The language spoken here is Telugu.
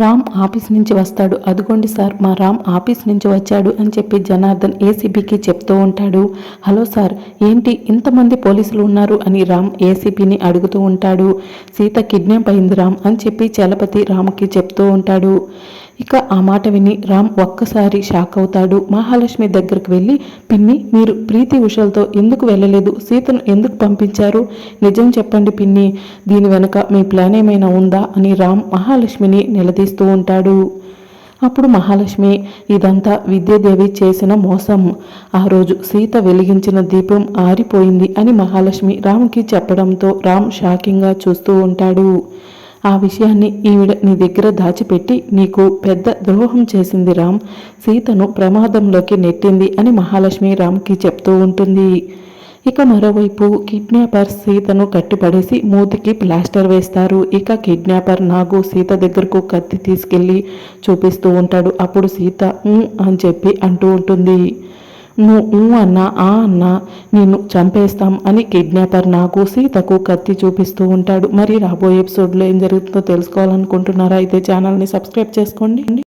రామ్ ఆఫీస్ నుంచి వస్తాడు. అదిగోండి సార్ మా రామ్ ఆఫీస్ నుంచి వచ్చాడు అని చెప్పి జనార్దన్ ఏసీబీకి చెప్తూ ఉంటాడు. హలో సార్ ఏంటి ఇంతమంది పోలీసులు ఉన్నారు అని రామ్ ఏసీబీని అడుగుతూ ఉంటాడు. సీత కిడ్నాప్ అయింది రామ్ అని చెప్పి చలపతి రామ్కి చెప్తూ ఉంటాడు. ఇక ఆ మాట విని రామ్ ఒక్కసారి షాక్ అవుతాడు. మహాలక్ష్మి దగ్గరికి వెళ్ళి పిన్ని మీరు ప్రీతి ఉషలతో ఎందుకు వెళ్ళలేదు? సీతను ఎందుకు పంపించారు? నిజం చెప్పండి పిన్ని దీని వెనుక మీ ప్లాన్ ఏమైనా ఉందా? అని రామ్ మహాలక్ష్మిని నిలదీస్తూ ఉంటాడు. అప్పుడు మహాలక్ష్మి ఇదంతా విద్యాదేవి చేసిన మోసం. ఆ రోజు సీత వెలిగించిన దీపం ఆరిపోయింది అని మహాలక్ష్మి రామ్కి చెప్పడంతో రామ్ షాకింగ్గా చూస్తూ ఉంటాడు. ఆ విషయాన్ని ఈవిడ నీ దగ్గర దాచిపెట్టి నీకు పెద్ద ద్రోహం చేసింది రామ్. సీతను ప్రమాదంలోకి నెట్టింది అని మహాలక్ష్మి రామ్కి చెప్తూ ఉంటుంది. ఇక మరోవైపు కిడ్నాపర్ సీతను కట్టిపడేసి మూతికి ప్లాస్టర్ వేస్తారు. ఇక కిడ్నాపర్ నాగు సీత దగ్గరకు కత్తి తీసుకెళ్ళి చూపిస్తూ ఉంటాడు. అప్పుడు సీత అని చెప్పి అంటూ ఉంటుంది. నువ్వు ఊ అన్నా ఆ అన్నా నిన్ను చంపేస్తాం అని కిడ్నాపర్ నాకు సీతకు కత్తి చూపిస్తూ ఉంటాడు. మరి రాబోయే ఎపిసోడ్లో ఏం జరుగుతుందో తెలుసుకోవాలనుకుంటున్నారా? అయితే ఛానల్ని సబ్స్క్రైబ్ చేసుకోండి.